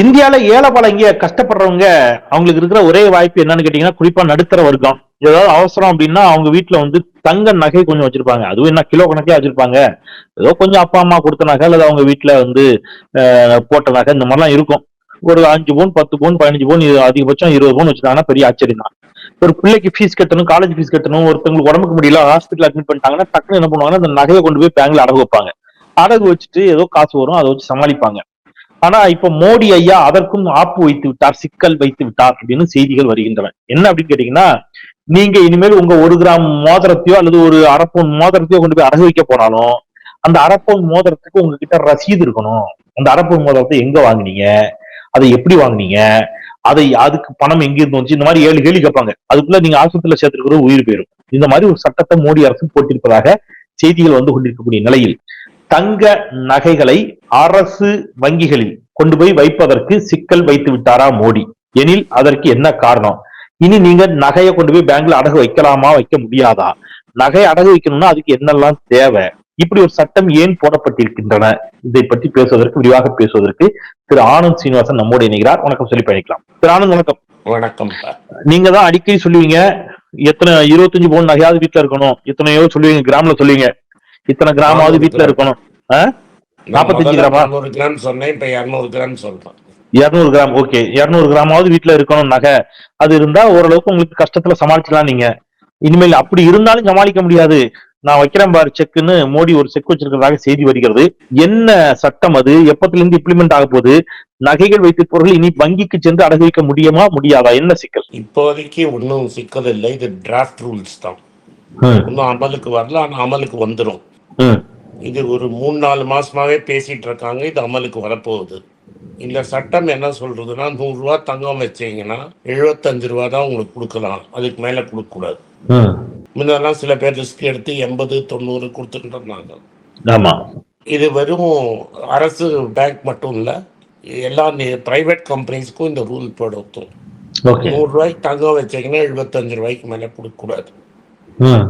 இந்தியால ஏழை பழங்க கஷ்டப்படுறவங்க அவங்களுக்கு இருக்கிற ஒரே வாய்ப்பு என்னன்னு கேட்டீங்கன்னா குறிப்பா நடுத்தர வர்க்கம். ஏதாவது அவசரம் அப்படின்னா அவங்க வீட்டுல வந்து தங்க நகை கொஞ்சம் வச்சிருப்பாங்க. அதுவும் என்ன கிலோ கணக்கே வச்சிருப்பாங்க. ஏதோ கொஞ்சம் அப்பா அம்மா கொடுத்த நகை அல்லது அவங்க வீட்டுல வந்து போட்ட நகை இந்த மாதிரிலாம் இருக்கும். ஒரு அஞ்சு பவுன் பத்து பவுன் பதினஞ்சு பவுன் அதிகபட்சம் இருபது பவுன் வச்சுட்டாங்கன்னா பெரிய ஆச்சரியம் தான். ஒரு பிள்ளைக்கு ஃபீஸ் கட்டணும் காலேஜ் ஃபீஸ் கட்டணும் ஒருத்தவங்களுக்கு உடம்புக்கு முடியல ஹாஸ்பிட்டல் அட்மிட் பண்ணிட்டாங்கன்னா டக்குன்னு என்ன பண்ணுவாங்கன்னா அந்த நகையை கொண்டு போய் பேங்க்ல அடகு வைப்பாங்க. அடகு வச்சுட்டு ஏதோ காசு வரும் அதை வச்சு சமாளிப்பாங்க. ஆனா இப்ப மோடி ஐயா அதற்கும் ஆப்பு வைத்து விட்டார் சிக்கல் வைத்து விட்டார் அப்படின்னு செய்திகள் வருகின்றன. என்ன அப்படின்னு கேட்டீங்கன்னா நீங்க இனிமேல் உங்க ஒரு கிராம் மோதிரத்தையோ அல்லது ஒரு அரப்போன் மோதிரத்தையோ கொண்டு போய் அடகு வைக்க போனாலும் அந்த அரை மோதிரத்துக்கு உங்ககிட்ட ரசீது இருக்கணும். அந்த அரை மோதிரத்தை எங்க வாங்குனீங்க? அதை எப்படி வாங்குனீங்க? அதை அதுக்கு பணம் எங்க இருந்து வந்துச்சு? இந்த மாதிரி ஏழு கேள்வி கேட்பாங்க. அதுக்குள்ள நீங்க ஆஸ்பத்திரியில சேர்த்துருக்கிற உயிர் போயிடும் இந்த மாதிரி ஒரு சட்டத்தை மோடி அரசு போட்டிருப்பதாக செய்திகள் வந்து கொண்டிருக்கக்கூடிய நிலையில். தங்க நகைகளை அரசு வங்கிகளில் கொண்டு போய் வைப்பதற்கு சிக்கல் வைத்து விட்டாரா மோடி? எனில் அதற்கு என்ன காரணம்? இனி நீங்க நகையை கொண்டு போய் பேங்க்ல அடகு வைக்கலாமா? வைக்க முடியாதா? நகை அடகு வைக்கணும்னா அதுக்கு என்னெல்லாம் தேவை? இப்படி ஒரு சட்டம் ஏன் போடப்பட்டிருக்கின்றன? இதை பற்றி பேசுவதற்கு விரிவாக பேசுவதற்கு திரு ஆனந்த் சீனிவாசன் நம்மோடு இணைகிறார். வணக்கம் சொல்லி பயணிக்கலாம். திரு ஆனந்த் வணக்கம். வணக்கம் நீங்க தான் அடிக்கடி சொல்லுவீங்க எத்தனை இருபத்தஞ்சு பவுன் நகையாவது வீட்டுல இருக்கணும் எத்தனையோ சொல்லுவீங்க கிராம்ல சொல்லுவீங்க. இத்தனை கிராமாவது வீட்டுல இருக்கணும். நாற்பத்தஞ்சு கிராமா? கிராம் சொன்னேன் இப்ப இருநூறு கிராம் சொல்றேன். இருநூறு கிராம் ஓகே. இருநூறு கிராமாவது வீட்டுல இருக்கணும் நகை. அது இருந்தா ஓரளவுக்கு உங்களுக்கு கஷ்டத்துல சமாளிக்கலாம் நீங்க. இனிமேல் அப்படி இருந்தாலும் சமாளிக்க முடியாது. நான் வைக்கிறேன் பாரு செக்குன்னு மோடி ஒரு செக் வச்சிருக்கிறதாக செய்தி வருகிறது. என்ன சட்டம் அது? எப்பத்துல இருந்து இம்ப்ளிமெண்ட் ஆக போகுது? நகைகள் வைத்திருப்பவர்கள் இனி வங்கிக்கு சென்று அடகு வைக்க முடியுமா முடியாதா? என்ன சிக்கல்? இப்போதைக்கு ஒன்றும் சிக்கல் இல்லை. இது டிராஃப்ட் ரூல்ஸ் தான். ம், இன்னும் அமலுக்கு வரல ஆனா அமலுக்கு வந்துடும் இது ஒரு மூணு நாலு மாசமாவே பேசிட்டு இருக்காங்க. இது அமலுக்கு வரப்போகுது. இந்த சட்டம் என்ன சொல்றதுன்னா நூறு ரூபா தங்கம் வச்சீங்கன்னா எழுபத்தஞ்சு ரூபா தான் உங்களுக்கு கொடுக்கலாம். அதுக்கு மேல கொடுக்க கூடாது. முன்னெல்லாம் சில பேர் ரிஸ்க் எடுத்து எண்பது தொண்ணூறு கொடுத்துட்டு இருந்தாங்க. ஆமா. இது வெறும் அரசு பேங்க் மட்டும் இல்லை எல்லா பிரைவேட் கம்பெனிஸ்க்கும் இந்த ரூல் பொருத்தும் ஓகே. நூறு ரூபாய்க்கு தங்கம் வச்சீங்கன்னா எழுபத்தஞ்சு ரூபாய்க்கு மேலே கொடுக்கக்கூடாது. ம்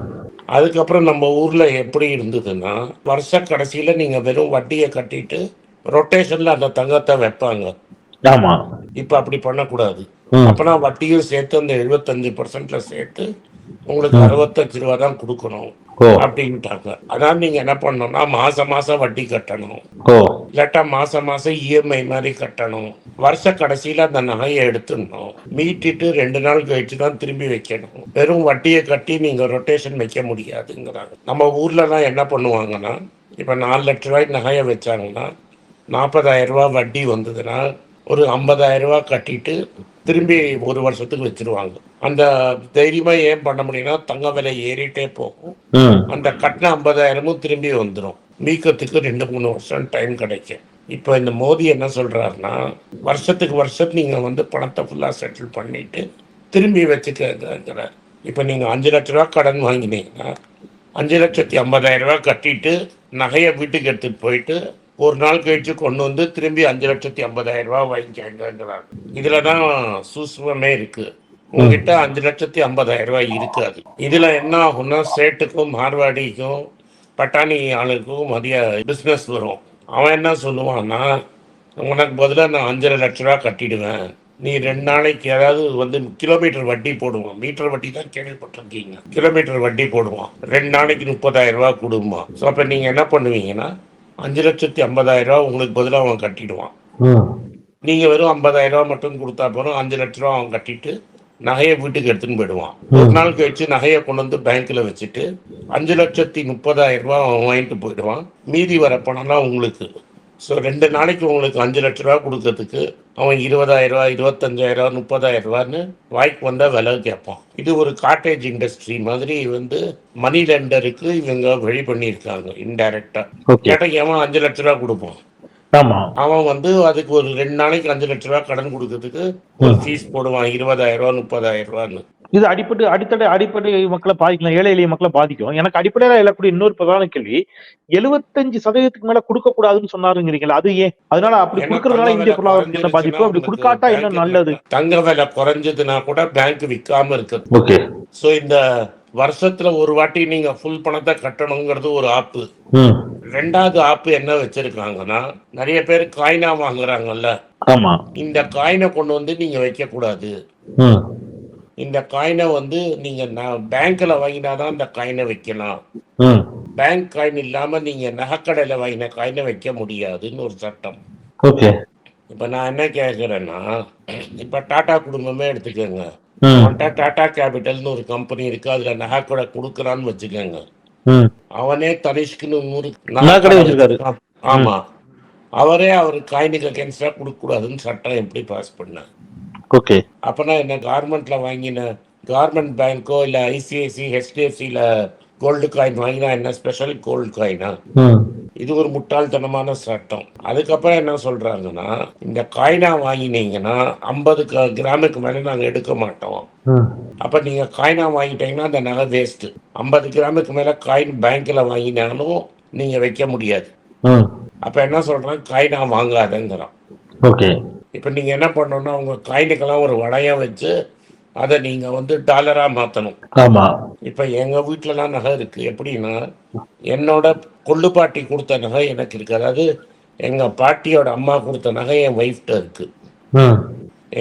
அதுக்கப்புறம் நம்ம ஊர்ல எப்படி இருந்ததுன்னா வருஷ கடைசியில நீங்க வெறும் வட்டியை கட்டிட்டு ரொட்டேஷன்ல அந்த தங்கத்தை வைப்பாங்க. ஆமா. இப்ப அப்படி பண்ணக்கூடாது. அப்பனா வட்டியும் சேர்த்து அந்த எழுபத்தஞ்சு பர்சன்ட்ல சேர்த்து உங்களுக்கு அறுபத்தஞ்சு ரூபா தான் கொடுக்கணும் அப்படின்ட்டாங்க. அதனால நீங்க என்ன பண்ணணும்னா மாசம் மாசம் வட்டி கட்டணும். இல்லாட்டா மாசம் மாசம் இஎம்ஐ மாதிரி கட்டணும். வருஷ கடைசியில அந்த நகையை எடுத்துடணும். மீட்டிட்டு ரெண்டு நாள் கழிச்சு தான் திரும்பி வைக்கணும். வெறும் வட்டியை கட்டி நீங்க ரொட்டேஷன் வைக்க முடியாதுங்கிறாங்க. நம்ம ஊர்லலாம் என்ன பண்ணுவாங்கன்னா இப்ப நாலு லட்ச ரூபாய்க்கு நகையை வச்சாங்கன்னா நாற்பதாயிரம் ரூபாய் வட்டி வந்ததுன்னா ஒரு ஐம்பதாயிரம் ரூபாய் கட்டிட்டு திரும்பி ஒரு வருஷத்துக்கு வச்சிருவாங்க. அந்த தைரியமா ஏன் பண்ண முடியும்னா தங்க விலை ஏறிட்டே போகும். அந்த கட்டின ஐம்பதாயிரமும் திரும்பி வந்துடும் மீக்கத்துக்கு ரெண்டு மூணு வருஷம் டைம் கிடைக்கும். இப்போ இந்த மோடி என்ன சொல்றாருன்னா வருஷத்துக்கு வருஷம் நீங்க வந்து பணத்தை ஃபுல்லா செட்டில் பண்ணிட்டு திரும்பி வச்சுக்கிறார் இப்போ நீங்க அஞ்சு லட்ச ரூபா கடன் வாங்கினீங்கன்னா அஞ்சு லட்சத்தி ஐம்பதாயிரம் ரூபாய் கட்டிட்டு நகையை வீட்டுக்கு எடுத்துட்டு போயிட்டு ஒரு நாள் கழிச்சு கொண்டு வந்து திரும்பி அஞ்சு லட்சத்தி ஐம்பதாயிரம் ரூபாய் வாங்கிக்கிறாங்க இதுல தான் சூஸ்மமே இருக்கு. உங்ககிட்ட அஞ்சு லட்சத்தி ஐம்பதாயிரம் ரூபாய் இருக்காது இதுல என்ன ஆகும்னா சேட்டுக்கும் மார்வாடிக்கும் பட்டாணி ஆளுக்கும் மதிய பிஸ்னஸ் வரும். அவன் என்ன சொல்லுவான்னா உனக்கு பதிலாக நான் அஞ்சரை லட்ச ரூபா கட்டிடுவேன். நீ ரெண்டு நாளைக்கு அதாவது வந்து கிலோமீட்டர் வட்டி போடுவான். மீட்டர் வட்டி தான் கேள்விப்பட்டிருக்கீங்க. கிலோமீட்டர் வட்டி போடுவான். ரெண்டு நாளைக்கு முப்பதாயிரம் ரூபா கொடுமா ஸோ அப்போ நீங்கள் என்ன பண்ணுவீங்கன்னா அஞ்சு லட்சத்தி ஐம்பதாயிரம் ரூபா உங்களுக்கு பதிலாக அவன் கட்டிடுவான். ம் நீங்க வெறும் 50000 ரூபாய் மட்டும் கொடுத்தா போறோம் அஞ்சு லட்ச ரூபா அவன் கட்டிட்டு நகையை வீட்டுக்கு எடுத்துன்னு போயிடுவான். ஒரு நாள் கழிச்சு நகையை கொண்டு வந்து பேங்க்ல வச்சுட்டு அஞ்சு லட்சத்தி முப்பதாயிரம் ரூபாய் அவன் வாங்கிட்டு போயிடுவான். மீதி வர பணம்லாம் உங்களுக்கு. ஸோ ரெண்டு நாளைக்கு உங்களுக்கு அஞ்சு லட்ச ரூபா கொடுக்கறதுக்கு அவன் இருபதாயிரம் ரூபாய் இருபத்தஞ்சாயிரம் ரூபாய் முப்பதாயிரம் ரூபான்னு வாய்க்கு வந்தா விலை கேட்பான். இது ஒரு காட்டேஜ் இண்டஸ்ட்ரி மாதிரி வந்து மணி லெண்டருக்கு இவங்க வழி பண்ணியிருக்காங்க இன்டைரக்டா ஓகே கேட்டா எவன் அஞ்சு லட்ச ரூபா கொடுப்பான்? ஆமா அவன் வந்து அதுக்கு ஒரு ரெண்டு நாளைக்கு அஞ்சு லட்ச ரூபா கடன் கொடுக்கறதுக்கு ஒரு ஃபீஸ் போடுவான். இருபதாயிரம் ரூபா முப்பதாயிரம் ரூபான்னு. இது அடிப்படை அடித்தடை அடிப்படை மக்களை பாதிக்கலாம் ஏழை எளிய மக்களை பாதிக்கும். எனக்கு அடிப்படையில எழக்கூடிய இன்னொரு பிரதான கேள்வி எழுபத்தஞ்சு சதவீதத்துக்கு மேல கொடுக்க கூடாதுன்னு சொன்னாருங்கிறீங்களா? அது ஏன்? அதனால அப்படி கொடுக்கறதுனால இந்திய பொருளாதாரத்துக்கு என்ன பாதிப்பு அப்படி கொடுக்காட்டா என்ன நல்லது? தங்க விலை குறைஞ்சதுன்னா கூட பேங்க் விற்காம இருக்குது ஓகே. ஸோ இந்த வருஷத்துல ஒரு வாட்டி நீங்க ஃபுல் பணத்தை கட்டணுங்கிறது ஒரு ஆப்பு. ரெண்டாவது ஆப்பு என்ன வச்சிருக்காங்கன்னா நிறைய பேர் காயினா வாங்குறாங்கல்ல. இந்த காயினை கொண்டு வந்து நீங்க வைக்க கூடாது இந்த காயினை வந்து நீங்க பேங்க்ல வாங்கினாதான் இந்த காயினை வைக்கலாம். பேங்க் காயின் இல்லாம நீங்க நகைக்கடையில வாங்கின காயினை வைக்க முடியாதுன்னு ஒரு சட்டம். இப்ப நான் என்ன கேக்குறேன்னா இப்ப டாடா குடும்பமே எடுத்துக்கோங்க. அவன்கிட்ட டாடா கேபிட்டல்னு ஒரு கம்பெனி இருக்கு. அதுல நகைக்கடை கொடுக்குறான்னு வச்சுக்கோங்க. அவனே தனிஷ்குன்னு நூறு நகைக்கடை வச்சிருக்காரு. ஆமா. அவரே அவர் காயினுக்கு அகேன்ஸ்டா கொடுக்க கூடாதுன்னு சட்டம் எப்படி பாஸ் பண்ண ஓகே. அப்பனா என்ன கார்மெண்ட்ல வாங்கின கார்மெண்ட் பேங்க்கோ இல்ல ஐசிஐசி ஹெச்டிஎஃப்சில கோல்டு காயின் வாங்கினா என்ன? ஸ்பெஷல் கோல்டு காயினா? இது ஒரு முட்டாள்தனமான சட்டம். அதுக்கப்புறம் என்ன சொல்றாங்கன்னா இந்த காயினா வாங்கினீங்கன்னா ஐம்பது கிராமுக்கு மேல நாங்க எடுக்க மாட்டோம். அப்ப நீங்க காயினா வாங்கிட்டீங்கன்னா அந்த நகை வேஸ்ட் ஐம்பது கிராமுக்கு மேல காயின் பேங்க்ல வாங்கினாலும் நீங்க வைக்க முடியாது. அப்ப என்ன சொல்றான்? காயினா வாங்காதங்கிறான். இப்ப நீங்க என்ன பண்ணணும்னா உங்க காயினுக்கெல்லாம் ஒரு வளையம் வச்சு அதை நீங்க வந்து டாலரா மாத்தணும். ஆமா. இப்ப எங்க வீட்டுலலாம் நகை இருக்கு. எப்படின்னா என்னோட கொள்ளு பாட்டி கொடுத்த நகை எனக்கு இருக்கு. அதாவது எங்க பாட்டியோட அம்மா கொடுத்த நகை என் ஒய்ஃப்ட இருக்கு.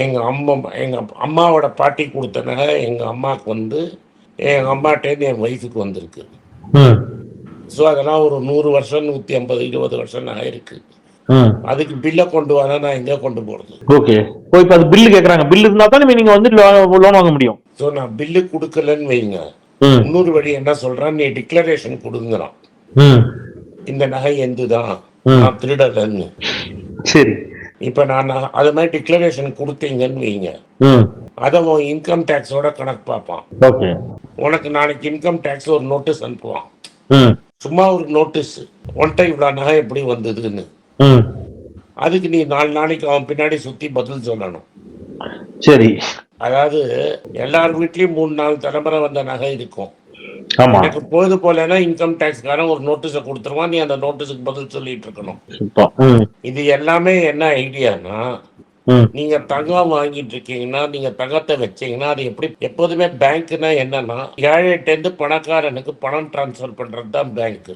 எங்க அம்மா எங்க அம்மாவோட பாட்டி கொடுத்த நகை எங்க அம்மாவுக்கு வந்து எங்க அம்மாட்டேருந்து என் ஒய்ஃபுக்கு வந்திருக்கு. ஸோ அதெல்லாம் ஒரு நூறு வருஷம் நூத்தி ஐம்பது இருபது வருஷம் நகை இருக்கு. அதுக்கு பில்லை கொண்டு வர நான் எங்க கொண்டு போறது? ஓகே. ஓ இப்போ அது பில்லு கேக்குறாங்க. பில்லு இருந்தா தான் நீங்க வந்து லோன் வாங்க முடியும். ஸோ நான் பில்லு கொடுக்கலன்னு வைங்க. இன்னொரு வழி என்ன சொல்றான்? நீ டிக்ளரேஷன் கொடுங்கிறான். இந்த நகை எந்துதான். நான் திருடலன்னு. சரி. இப்ப நான் அது மாதிரி டிக்ளரேஷன் கொடுத்தீங்கன்னு வைங்க. அதை உன் இன்கம் டேக்ஸோட கணக்கு பார்ப்பான். ஓகே. உனக்கு நாளைக்கு இன்கம் டேக்ஸ் ஒரு நோட்டீஸ் அனுப்புவான். சும்மா ஒரு நோட்டீஸ் ஒன்ட்ட இவ்வளோ நகை எப்படி வந்ததுன்னு. அதுக்கு நீ நாலு நாளைக்கு அவன் பின்னாடி சுத்தி பதில் சொல்லணும். சரி. அதாவது எல்லார் வீட்லயும் மூணு நாலு தலைமுறை வந்த நகை இருக்கும். எனக்கு பொழுது போலன்னா இன்கம் டேக்ஸ்காரன் ஒரு நோட்டீஸை கொடுத்துருவான் நீ அந்த நோட்டீஸுக்கு பதில் சொல்லிட்டு இருக்கணும். இது எல்லாமே என்ன ஐடியானா நீங்க தங்கம் வாங்கிட்டு இருக்கீங்கன்னா நீங்க தங்கத்தை வச்சீங்கன்னா அது எப்படி எப்போதுமே பேங்க்னா என்னன்னா ஏழைட்டேருந்து பணக்காரனுக்கு பணம் டிரான்ஸ்ஃபர் பண்றது தான் பேங்க்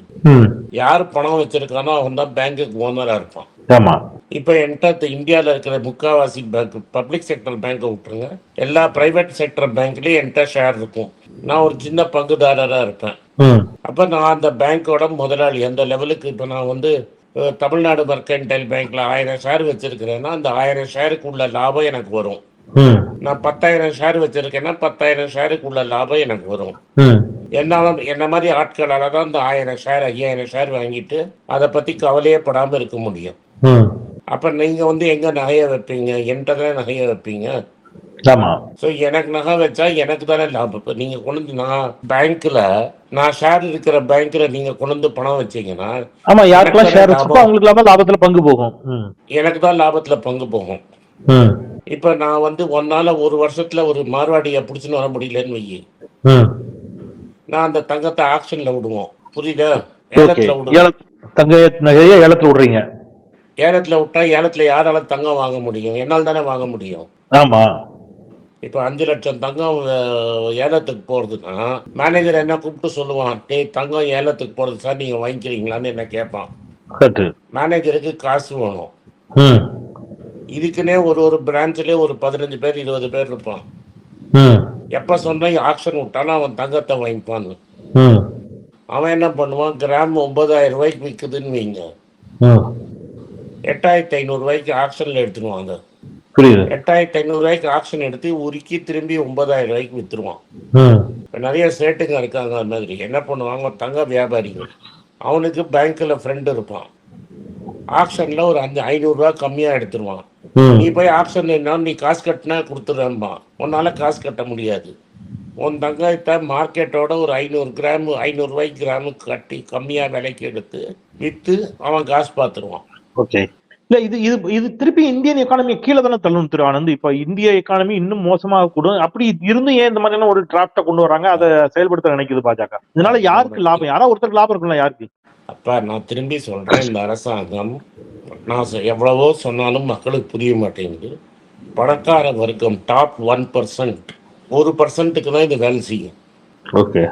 யார் பணம் வச்சிருக்கானோ அவன் தான் பேங்க்குக்கு ஓனரா இருப்பான். ஆமா. இப்போ என்கிட்ட இந்தியாவில் இருக்கிற முக்காவாசி பேங்க் பப்ளிக் செக்டர் பேங்க்கை விட்டுருங்க. எல்லா பிரைவேட் செக்டர் பேங்க்லயும் என்கிட்ட ஷேர் இருக்கும். நான் ஒரு சின்ன பங்குதாரரா இருப்பேன். அப்போ நான் அந்த பேங்க்கோட முதலாளி அந்த லெவலுக்கு இப்போ நான் வந்து தமிழ்நாடு மர்கன்டைல் பேங்க்ல ஆயிரம் ஷேர் வச்சிருக்கிறேன்னா அந்த ஆயிரம் ஷேருக்கு உள்ள லாபம் எனக்கு வரும். நான் பத்தாயிரம் ஷேர் வச்சிருக்கேன்னா பத்தாயிரம் ஷேருக்கு உள்ள லாபம் எனக்கு வரும். என்னால என்ன மாதிரி ஆட்களால தான் இந்த ஆயிரம் ஷேர் ஐயாயிரம் ஷேர் வாங்கிட்டு அதை பத்தி கவலையே படாம இருக்க முடியும். அப்ப நீங்க வந்து எங்க நகைய வைப்பீங்க? என்கிட்ட தானே நகைய வைப்பீங்க? ஆமா. ஸோ எனக்கு நகை வச்சா எனக்கு தானே லாபம். இப்போ நீங்கள் கொண்டு நான் பேங்க்கில் நான் ஷேர் இருக்கிற பேங்க்கில் நீங்கள் கொண்டு பணம் வச்சீங்கன்னா ஆமா யாருக்கெல்லாம் ஷேர் அவங்களுக்கு லாபத்துல பங்கு போகும். எனக்கு தான் லாபத்தில் பங்கு போகும். இப்போ நான் வந்து ஒன்னால ஒரு வருஷத்தில் ஒரு மார்வாடியை பிடிச்சின்னு வர முடியலன்னு வையி. நான் அந்த தங்கத்தை ஆக்ஷனில் விடுவோம். புரியுதா? ஏலத்தில் விடுவோம். தங்க நகைய ஏலத்துல விடுறீங்க. ஏலத்தில் விட்டா ஏலத்தில் யாரால தங்கம் வாங்க முடியும்? என்னால் தானே வாங்க முடியும். ஆமா. இப்போ அஞ்சு லட்சம் தங்கம் ஏலத்துக்கு போகிறதுன்னா மேனேஜர் என்ன கூப்பிட்டு சொல்லுவான் டேய் தங்கம் ஏலத்துக்கு போகிறது சார் நீங்கள் வாங்கிக்கிறீங்களான்னு என்ன கேட்பான் மேனேஜருக்கு காசு வேணும். இதுக்குன்னே ஒரு ஒரு பிரான்ச்லேயே ஒரு பதினஞ்சு பேர் இருபது பேர் இருப்பான். எப்போ சொன்னால் ஆக்ஷன் விட்டாலும் அவன் தங்கத்தை வாங்கிப்பான். அவன் என்ன பண்ணுவான் கிராம் ஒன்பதாயிரம் ரூபாய்க்கு விற்குதுன்னு வைங்க. எட்டாயிரத்தி ஐநூறுரூவாய்க்கு ஆக்ஷனில் எடுத்துருவாங்க புரியுது. எட்டாயிரத்தி ஐநூறுரூவாய்க்கு ஆக்ஷன் எடுத்து உருக்கி திரும்பி ஒன்பதாயிரம் ரூபாய்க்கு இப்போ நிறைய சேட்டுங்க இருக்காங்க அந்த மாதிரி. என்ன பண்ணுவாங்க? தங்க வியாபாரிகள். அவனுக்கு பேங்க்கில் ஃப்ரெண்டு இருப்பான். ஆக்ஷனில் ஒரு அஞ்சு ஐநூறுரூவா கம்மியாக எடுத்துருவான். ம் நீ போய் ஆப்ஷன் என்ன நீ காசு கட்டினா கொடுத்துட்றேன்பா உன்னால காசு கட்ட முடியாது. உன் தங்கத்தை மார்க்கெட்டோட ஒரு ஐநூறு கிராம் ஐநூறுரூவாய்க்கு கிராமு கட்டி கம்மியாக விலைக்கு எடுத்து விற்று அவன் காசு பார்த்துருவான் ஓகே. இல்ல இது இது இது திருப்பி இந்தியன் எக்கானமி கீழே தானே தள்ளணும் திரு ஆனந்த்? இப்ப இந்திய எக்கானமி இன்னும் மோசமாக கூடும் அப்படி இருந்தும் ஏன் இந்த மாதிரியான ஒரு டிராப்ட கொண்டு வராங்க? அதை செயல்படுத்த நினைக்குது பாஜக. இதனால யாருக்கு லாபம்? யாரா ஒருத்தருக்கு லாபம் இருக்கும்ல யாருக்கு? அப்பா நான் திரும்பி சொல்கிறேன் இந்த அரசாங்கம் நான் எவ்வளவோ சொன்னாலும் மக்களுக்கு புரிய மாட்டேங்குது. பணக்கார வர்க்கம் டாப் ஒன் பர்சன்ட் ஒரு பர்சன்ட்டுக்கு தான் இது வேலை செய்யும். ஓகே.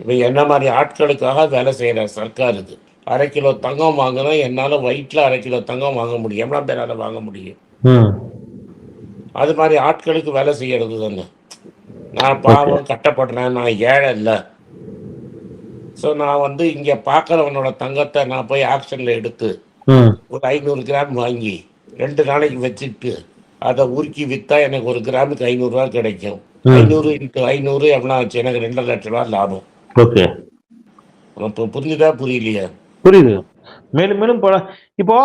இப்போ என்ன மாதிரி ஆட்களுக்காக வேலை செய்கிற சர்க்கார் இது? அரை கிலோ தங்கம் வாங்கினா என்னால் வயிற்றில் அரை கிலோ தங்கம் வாங்க முடியும். எவ்வளோ பேரால் வாங்க முடியும்? அது மாதிரி ஆட்களுக்கு வேலை செய்யறது தானே நான் பாவம் கட்டப்படுறேன் நான் ஏழை இல்லை. ஸோ நான் வந்து இங்கே பார்க்குறவனோட தங்கத்தை நான் போய் ஆக்ஷனில் எடுத்து ஒரு ஐநூறு கிராம் வாங்கி ரெண்டு நாளைக்கு வச்சுட்டு அதை உருக்கி விற்றா எனக்கு ஒரு கிராமுக்கு ஐநூறுரூவா கிடைக்கும். ஐநூறு இன்ட்டு ஐநூறு எவ்வளோ ஆச்சு? எனக்கு ரெண்டு லட்ச ரூபா லாபம். ஓகே. இப்போ புரிஞ்சுதா புரியலையா? புரியுது. மேலும் மேலும் இப்போ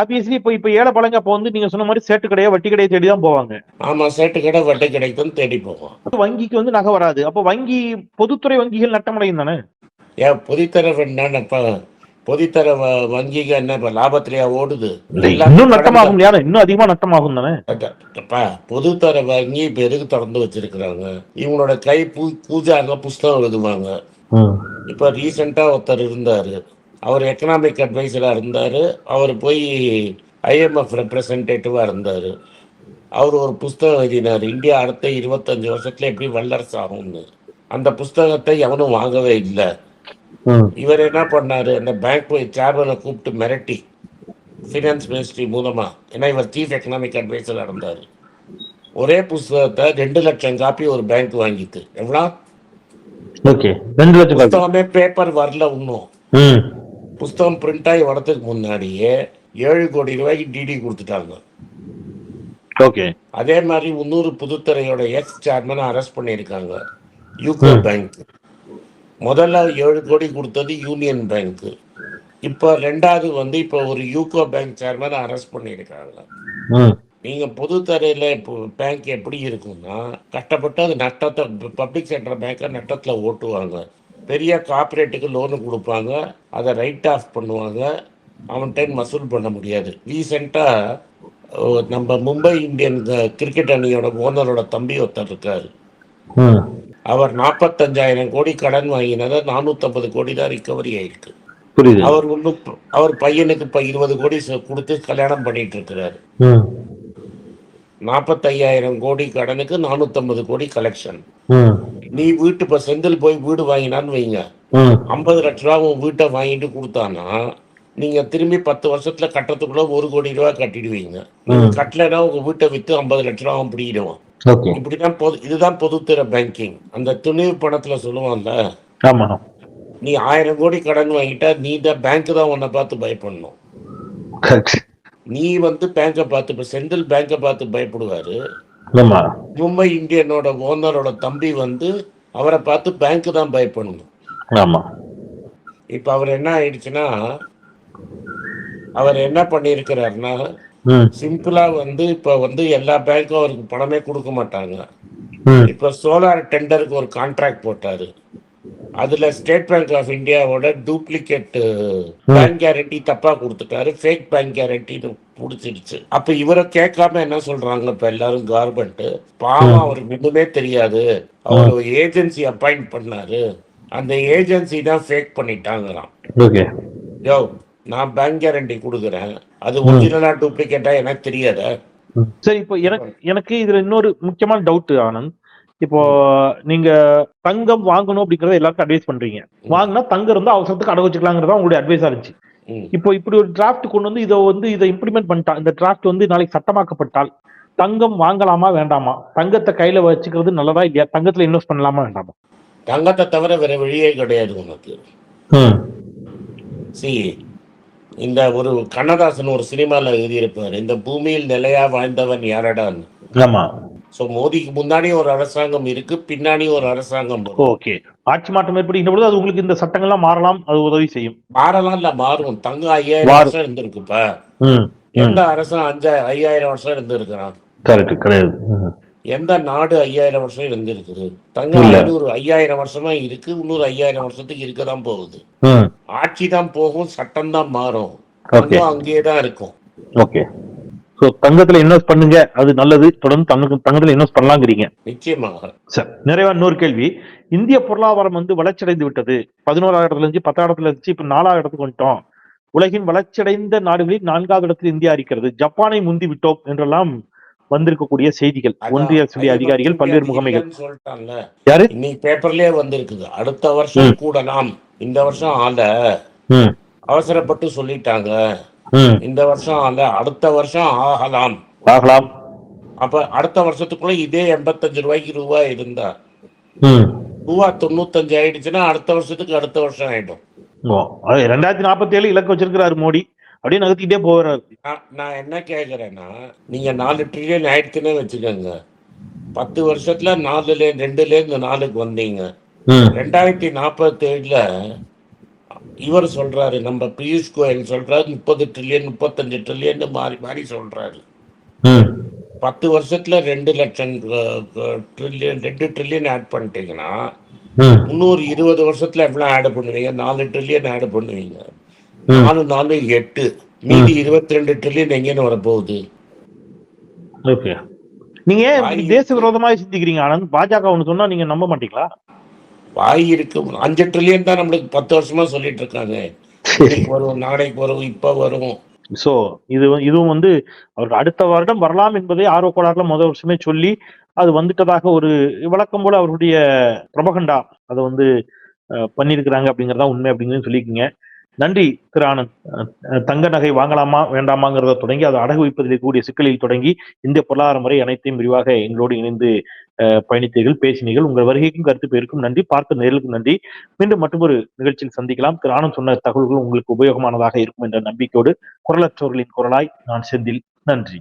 ஆப்வியஸ்லி இப்போ இப்போ ஏழை பழங்க அப்போ வந்து நீங்க சொன்ன மாதிரி சேட்டு கடையா வட்டி கடையை தேடி தான் போவாங்க. ஆமாம் சேட்டு கடை வட்டை கிடைக்கும்னு தேடி போவோம். வங்கிக்கு வந்து நகை வராது. அப்போ வங்கி பொதுத்துறை வங்கிகள் நட்டமடையும் தானே? ஏன் பொதித்தர இப்போ பொதித்தர வ- வங்கிக என்ன இப்போ லாபத்திலேயா ஓடுது. இன்னும் நட்டமாகும் இல்லையா இன்னும் அதிகமா நட்டமாகும் தானே? பொதுத்தர வங்கி இப்போ எதுக்கு திறந்து வச்சிருக்கிறாங்க? இவங்களோட கை பூ பூஜாங்க புஸ்தகம் எழுதுவாங்க. இப்போ ரீசெண்டாக ஒருத்தர் இருந்தார். அவர் எக்கனாமிக் அட்வைசராக இருந்தார். அவர் போய் ஐஎம்எஃப் ரெப்ரசன்டேட்டிவாக இருந்தார். அவர் ஒரு புஸ்தகம் எழுதினார். இந்தியா அடுத்த இருபத்தஞ்சு வருஷத்துல எப்படி வல்லரசு ஆகும்னு. அந்த புஸ்தகத்தை எவனும் வாங்கவே இல்லை. இவர் என்ன பண்ணாரு? அந்த பேங்க் போய் சேர்மனை கூப்பிட்டு மிரட்டி ஃபினான்ஸ் மினிஸ்ட்ரி மூலமா. ஏன்னா இவர் சீஃப் எக்கனாமிக் அட்வைசராக இருந்தார். ஒரே புஸ்தகத்தை ரெண்டு லட்சம் காப்பி ஒரு பேங்க் வாங்கிட்டு. எவ்வளோ. புஸ்தகமே பேப்பர் வரல இன்னும். புஸ்தகம் பிரிண்ட் ஆகி வரதுக்கு முன்னாடியே ஏழு கோடி ரூபாய்க்கு டிடி கொடுத்துட்டாங்க. ஓகே அதே மாதிரி முன்னூறு புதுத்துறையோட எக்ஸ் சேர்மனை அரெஸ்ட் பண்ணியிருக்காங்க. யூகோ பேங்க் முதல்ல ஏழு கோடி கொடுத்தது யூனியன் பேங்க் இப்போ ரெண்டாவது வந்து இப்போ ஒரு யூகோ பேங்க் சேர்மனை அரெஸ்ட் பண்ணியிருக்காங்க. நீங்க பொதுத்துறையில இப்போ பேங்க் எப்படி இருக்கும்னா கஷ்டப்பட்டு அது நட்டத்தை பப்ளிக் செக்டர் பேங்கை நட்டத்தில் ஓட்டுவாங்க. பெரிய கார்ப்பரேட்டுக்கு லோனு கொடுப்பாங்க அதை ரைட் ஆஃப் பண்ணுவாங்க. அவன் டைம் வசூல் பண்ண முடியாது. ரீசெண்டாக நம்ம மும்பை இந்தியன் கிரிக்கெட் அணியோட ஓனரோட தம்பி ஒருத்தர் இருக்காரு. அவர் நாற்பத்தஞ்சாயிரம் கோடி கடன் வாங்கினதை நானூற்றம்பது கோடி தான் ரிகவரி ஆயிருக்கு. அவர் ஒன்றும் அவர் பையனுக்கு இப்போ இருபது கோடி கொடுத்து கல்யாணம் பண்ணிட்டு இருக்கிறாரு. நாற்பத்தையாயிரம் கோடி கடனுக்கு நானூற்றம்பது கோடி கலெக்ஷன் நீ வீட்டு இப்போ செந்தில் போய் வீடு வாங்கினான்னு வைங்க. ஐம்பது லட்ச ரூபா உன் வீட்டை வாங்கிட்டு கொடுத்தானா நீங்க திரும்பி பத்து வருஷத்துல கட்டுறதுக்குள்ள ஒரு கோடி ரூபா கட்டிடுவீங்க. கட்டலைன்னா உங்க வீட்டை வித்து ஐம்பது லட்ச ரூபா அவன் பிடிக்கிடுவான். இப்படிதான் பொது இதுதான் பொதுத்துறை பேங்கிங். அந்த துணிவு பணத்துல சொல்லுவான்ல நீ ஆயிரம் கோடி கடன் வாங்கிட்டா நீ தான் பேங்க் தான் உன்னை பார்த்து பயப்படணும். நீ வந்து பேங்கை பார்த்து இப்போ செந்தில் பேங்கை பார்த்து பயப்படுவாரு. மும்பை இந்தியனோட ஓனரோட தம்பி வந்து அவரை பார்த்து பேங்க் தான் பயப்படணும் ஆமா. இப்போ அவர் என்ன ஆயிடுச்சுன்னா அவர் என்ன பண்ணியிருக்கிறாருன்னா சிம்பிளா வந்து இப்போ வந்து எல்லா பேங்க்கும் அவருக்கு பணமே கொடுக்க மாட்டாங்க. இப்போ சோலார் டெண்டருக்கு ஒரு கான்ட்ராக்ட் போட்டாரு. அதுல ஸ்டேட் பேங்க் ஆஃப் இந்தியாவோட டூப்ளிகேட் பேங்க் கேரண்டி தப்பா கொடுத்துட்டாரு. ஃபேக் பேங்க் கேரண்டின்னு புடிச்சிடுச்சு. அப்ப இவரை கேட்காம என்ன சொல்றாங்க இப்ப எல்லாரும் கவர்மெண்ட் பாவம் அவருக்கு ஒண்ணுமே தெரியாது. அவர் ஒரு ஏஜென்சி அப்பாயிண்ட் பண்ணாரு. அந்த ஏஜென்சி தான் ஃபேக் பண்ணிட்டாங்களாம். யோ நான் பேங்க் கேரண்டி கொடுக்குறேன். அது ஒரிஜினலா டூப்ளிகேட்டா எனக்கு தெரியாதா? சரி இப்போ எனக்கு எனக்கு இதுல இன்னொரு முக்கியமான டவுட் ஆனந்த். இப்போ நீங்க தங்கம் வாங்கணும் அப்படிங்கறத எல்லாருக்கும் அட்வைஸ் பண்றீங்க. வாங்கினா தங்கம் இருந்தா அவசரத்துக்கு அடகு வச்சுக்கலாங்கிறதா உங்களுடைய அட்வைஸா இருந்துச்சு. இப்போ இப்படி ஒரு டிராஃப்ட் கொண்டு வந்து இதை வந்து இதை இம்ப்ளிமெண்ட் பண்ணிட்டா இந்த டிராஃப்ட் வந்து நாளைக்கு சட்டமாக்கப்பட்டால் தங்கம் வாங்கலாமா வேண்டாமா? தங்கத்தை கையில வச்சுக்கிறது நல்லதா இல்லையா? தங்கத்துல இன்வெஸ்ட் பண்ணலாமா வேண்டாமா? தங்கத்தை தவிர வேற வழியே கிடையாது உனக்கு. சி இந்த ஒரு கண்ணதாசன் ஒரு சினிமால எழுதியிருப்பார் இந்த பூமியில் நிலையா வாழ்ந்தவன் யாரடான்னு? ஆமா. ஸோ மோடிக்கு முன்னாடி ஒரு அரசாங்கம் இருக்கு பின்னாடி ஒரு அரசாங்கம் ஓகே ஆட்சி மாற்றம் ஏற்படுகின்ற பொழுது அது உங்களுக்கு இந்த சட்டங்கள்லாம் மாறலாம் அது உதவி செய்யும். மாறலாம் இல்ல மாறும். தங்கம் ஐயாயிரம். வருஷம் இருந்திருக்குப்பா. ம் எந்த அரசன் அஞ்சா ஐயாயிரம் வருஷம் இருந்திருக்கிறான்? கரெக்ட் கிடையாது. எந்த நாடு ஐயாயிரம் வருஷம் இருந்திருக்குது? இல்ல. ஐநூறு ஐயாயிரம் வருஷமா இருக்கு இன்னொரு ஐயாயிரம் வருஷத்துக்கு இருக்க தான் போகுது ஆட்சி தான் போகும் சட்டம் தான் மாறும். அங்கேயே தான் இருக்கும். ஓகே ஸோ தங்கத்துல இன்வெஸ்ட் பண்ணுங்க. அது நல்லது. தொடர்ந்து தங்க தங்கத்துல இன்வெஸ்ட் பண்ணலாங்கிறீங்க. நிச்சயமாக. சார் நிறைவா இன்னொரு கேள்வி. இந்திய பொருளாதாரம் வந்து வளர்ச்சியடைந்து விட்டது. பதினோராயிரத்துல இருந்து பத்தாயிரத்துல இருந்துச்சு. இப்ப நாலாயிரம் இடத்துக்கு வந்துட்டோம். உலகின் வளர்ச்சியடைந்த நாடுகளில் நான்காவது இடத்தில் இந்தியா இருக்கிறது. ஜப்பானை முந்தி விட்டோம் என்றெல்லாம் வந்திருக்கக்கூடிய செய்திகள். ஒன்றிய அதிகாரிகள் பல்வேறு முகமைகள். சொல்லிட்டான்ல யாரு? இன்னைக்கு பேப்பர்லயே வந்திருக்குது. அடுத்த வருஷம் கூடலாம். இந்த வருஷம் ஆல அவசரப்பட்டு சொல்லிட்டாங்க. இந்த வருஷம் ஆல அடுத்த வருஷம் ஆகலாம். ஆகலாம். அப்ப அடுத்த வருஷத்துக்குள்ள இதே எண்பத்தஞ்சு ரூபாய்க்கு ரூபாய் இருந்தா. ரூபா தொண்ணூத்தஞ்சு ஆயிடுச்சுன்னா அடுத்த வருஷத்துக்கு அடுத்த வருஷம் ஆயிடும். ரெண்டாயிரத்தி நாற்பத்தி ஏழு இலக்கு வச்சிருக்கிறாரு மோடி. அப்படியே நகர்த்திக்கிட்டே போறாரு. நான் என்ன கேக்குறேன்னா நீங்க நாலு ட்ரில்லியன் ஆயிடுச்சுன்னே வச்சுக்கோங்க. பத்து வருஷத்துல நாலுல ரெண்டுல இருந்து நாலுக்கு வந்தீங்க. ரெண்டாயிரத்தி நாற்பத்தி ஏழுல இவர் சொல்றாரு நம்ம பியூஷ் கோயல் சொல்றாரு முப்பது ட்ரில்லியன் முப்பத்தஞ்சு ட்ரில்லியன் மாறி மாறி சொல்றாரு. பத்து வருஷத்துல ரெண்டு லட்சம் ட்ரில்லியன் ரெண்டு ட்ரில்லியன் ஆட் பண்ணிட்டீங்கன்னா முந்நூறு இருபது வருஷத்துல எவ்வளவு ஆட் பண்ணுவீங்க? நாலு ட்ரில்லியன் ஆட் பண்ணுவீங்க. நாலு நாலு எட்டு. மீதி இருபத்தி ரெண்டு ட்ரில்லியன் எங்கேன்னு வரப்போகுது? நீங்க தேச விரோதமாக சிந்திக்கிறீங்க ஆனந்த்? பாஜக ஒண்ணு சொன்னா நீங்க நம்ப மாட்டீங்களா? வாய் இருக்கு. அஞ்சு ட்ரில்லியன் தான் நம்மளுக்கு பத்து வருஷமா சொல்லிட்டு இருக்காங்க. வரும் நாளைக்கு வரும் இப்ப வரும். சோ இது இதுவும் வந்து அவர் அடுத்த வருடம் வரலாம் என்பதை ஆர்வ கோளாறுல முதல் வருஷமே சொல்லி அது வந்துட்டதாக ஒரு வழக்கம் போல அவருடைய பிரபகண்டா அதை வந்து அஹ், பண்ணியிருக்கிறாங்க அப்படிங்கறதா உண்மை அப்படிங்கிறது சொல்லியிருக்கீங்க. நன்றி திரு ஆனந்த். அஹ், தங்க நகை வாங்கலாமா வேண்டாமாங்கிறத தொடங்கி அதை அடகு வைப்பதில் கூடிய சிக்கலில் தொடங்கி இந்திய பொருளாதார முறை அனைத்தையும் விரிவாக எங்களோடு இணைந்து அஹ், பயணித்தீர்கள் பேசினீர்கள். உங்கள் வருகைக்கும் கருத்து பேருக்கும் நன்றி. பார்த்த நேர்களுக்கும் நன்றி. மீண்டும் மற்றொரு நிகழ்ச்சியில் சந்திக்கலாம். திரு ஆனந்த் சொன்ன தகவல்கள் உங்களுக்கு உபயோகமானதாக இருக்கும் என்ற நம்பிக்கையோடு குரலற்றோர்களின் குரலாய் நான் செந்தில். நன்றி.